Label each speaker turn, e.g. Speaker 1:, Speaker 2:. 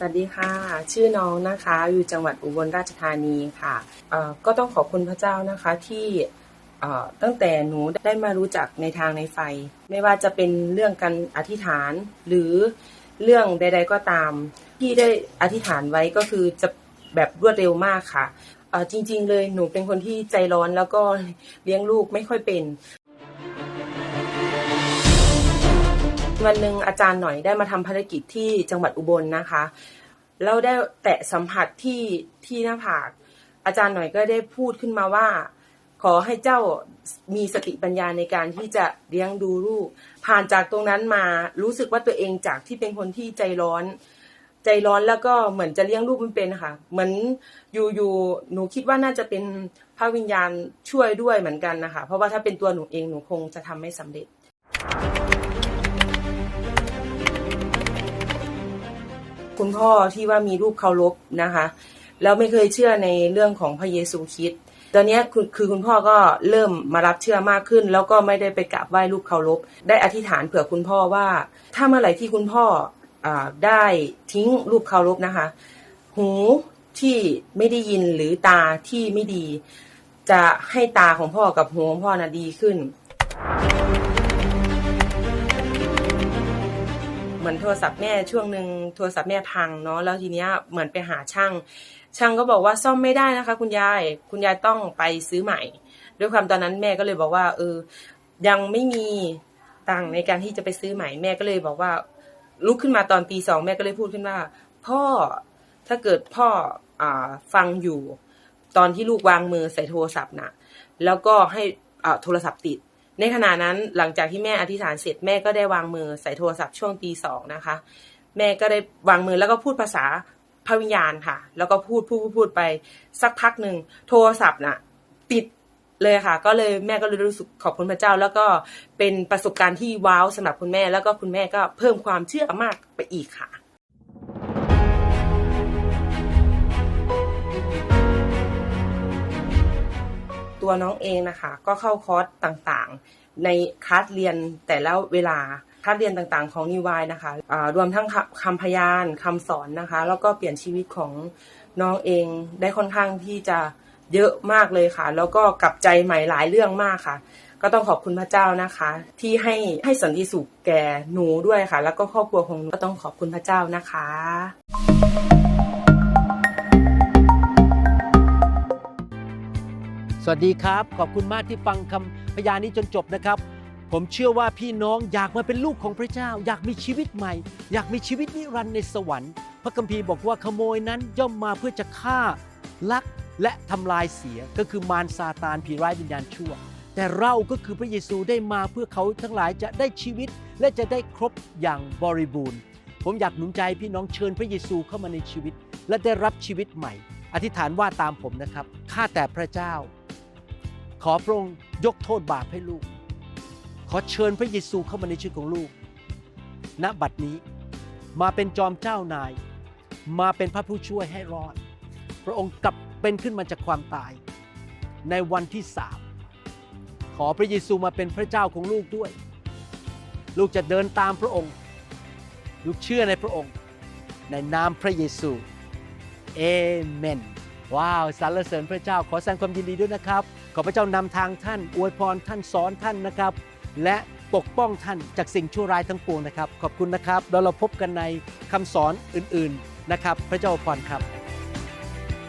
Speaker 1: สวัสดีค่ะ ชื่อน้องนะคะ อยู่จังหวัดอุบลราชธานีค่ะเอ่อก็ต้องขอบคุณพระเจ้านะคะที่เอ่อตั้งแต่หนูได้มารู้จักในทางในไฟ ไม่ว่าจะเป็นเรื่องการอธิษฐานหรือเรื่องใด ๆก็ตาม ที่ได้อธิษฐานไว้ก็คือจะแบบรวดเร็วมากค่ะเอ่อจริง ๆ เลยหนูเป็นคนที่ใจร้อนแล้วก็เลี้ยงลูกไม่ค่อยเป็น วันหนึ่งอาจารย์หน่อยได้มาทำภารกิจที่จังหวัดอุบลนะคะแล้วได้แตะสัมผัสที่ที่หน้าผาก อาจารย์หน่อยก็ได้พูดขึ้นมาว่า ขอให้เจ้ามีสติปัญญาในการที่จะเลี้ยงดูลูก ผ่านจากตรงนั้นมารู้สึกว่าตัวเองจากที่เป็นคนที่ใจร้อน ใจร้อนแล้วก็เหมือนจะเลี้ยงลูกไม่เป็นค่ะ เหมือนอยู่อยู่หนูคิดว่าน่าจะเป็นพระวิญญาณช่วยด้วยเหมือนกันนะคะ เพราะว่าถ้าเป็นตัวหนูเองหนูคงจะทำไม่สำเร็จ คุณพ่อที่ว่ามีรูปเคารพนะคะ แล้วไม่เคยเชื่อในเรื่องของพระเยซูคริสต์ตอนนี้คือคุณพ่อก็เริ่มมารับเชื่อมากขึ้น แล้วก็ไม่ได้ไปกราบไหว้รูปเคารพได้อธิษฐานเผื่อคุณพ่อว่า ถ้าเมื่อไหร่ที่คุณพ่ออได้ทิ้งรูปเคารพนะคะ หูที่ไม่ได้ยินหรือตาที่ไม่ดี จะให้ตาของพ่อกับหูของพ่อนะดีขึ้น มือนโทรศัพท์แม่ช่วงหนึ่งโทรศัพท์แม่พังเนาะแล้วทีเนี้ยเหมือนไปหาช่าง ช่างก็บอกว่าซ่อมไม่ได้นะคะ คุณยายคุณยายต้องไปซื้อใหม่ ด้วยความตอนนั้นแม่ก็เลยบอกว่า เออ ยังไม่มีตังค์ในการที่จะไปซื้อใหม่แม่ก็เลยบอกว่า ลุกขึ้นมาตอนตีสองแม่ก็เลยพูดขึ้นว่า พ่อถ้าเกิดพ่ออ่าฟังอยู่ ตอนที่ลูกวางมือใส่โทรศัพท์น่ะ แล้วก็ให้อ่าโทรศัพท์ติด ในขณะนั้นหลังจากที่แม่อธิษฐานเสร็จแม่ก็ได้วางมือใส่โทรศัพท์ช่วงตีสองนะคะ แม่ก็ได้วางมือแล้วก็พูดภาษาพระวิญญาณค่ะ แล้วก็พูดพูดพูดพดไปสักพักหนึ่งโทรศัพท์น่ะติดเลยค่ะ ก็เลยแม่ก็เลยรู้สึกขอบคุณพระเจ้า แล้วก็เป็นประสบการณ์ที่ว้าวสำหรับคุณแม่ แล้วก็คุณแม่ก็เพิ่มความเชื่อมากไปอีกค่ะ ตัวน้องเองนะคะ ก็เข้าคอร์สต่างๆ ในคลาสเรียนแต่และเวลาคลาสเรียนต่างๆ ของนิวายนะคะอ่ารวมทั้งคำคำพยานคำสอนนะคะ แล้วก็เปลี่ยนชีวิตของน้องเองได้ค่อนข้างที่จะเยอะมากเลยค่ะ แล้วก็กลับใจใหม่หลายเรื่องมากค่ะ ก็ต้องขอบคุณพระเจ้านะคะ ที่ให้ให้สันติสุขแก่หนูด้วยค่ะ แล้วก็ครอบครัวของหนูก็ต้องขอบคุณพระเจ้านะคะ
Speaker 2: วัสดีครับ ขอบคุณมากที่ฟังคำพยานนี้จนจบนะครับ ผมเชื่อว่าพี่น้องอยากมาเป็นลูกของพระเจ้า อยากมีชีวิตใหม่ อยากมีชีวิตนิรันดร์ในสวรรค์ พระคัมภีร์บอกว่าขโมยนั้นย่อมมาเพื่อจะฆ่าลักและทำลายเสียก็คือมารซาตานผีร้ายวิญญาณชั่ว แต่เราก็คือพระเยซูได้มาเพื่อเขาทั้งหลายจะได้ชีวิตและจะได้ครบอย่างบริบูรณ์ ผมอยากหนุนใจพี่น้องเชิญพระเยซูเข้ามาในชีวิต และได้รับชีวิตใหม่ อธิษฐานว่าตามผมนะครับข้าแต่พระเจ้า ขอพระองค์ยกโทษบาปให้ลูก ขอเชิญพระเยซูเข้ามาในชีวิตของลูก ณบัดนี้มาเป็นจอมเจ้านาย มาเป็นพระผู้ช่วยให้รอด พระองค์กลับเป็นขึ้นมาจากความตาย ในวันที่สามขอพระเยซูมาเป็นพระเจ้าของลูกด้วย ลูกจะเดินตามพระองค์ ลูกเชื่อในพระองค์ ในนามพระเยซูเอเมน ว้าวสรรเสริญพระเจ้าขอแสดงความยินดีด้วยนะครับ ขอพระเจ้านำทางท่านอวยพรท่านสอนท่านนะครับ และปกป้องท่านจากสิ่งชั่วร้ายทั้งปวงนะครับ ขอบคุณนะครับแล้วเราพบกันในคำสอนอื่นๆนะครับ พระเจ้าอวยพรครับ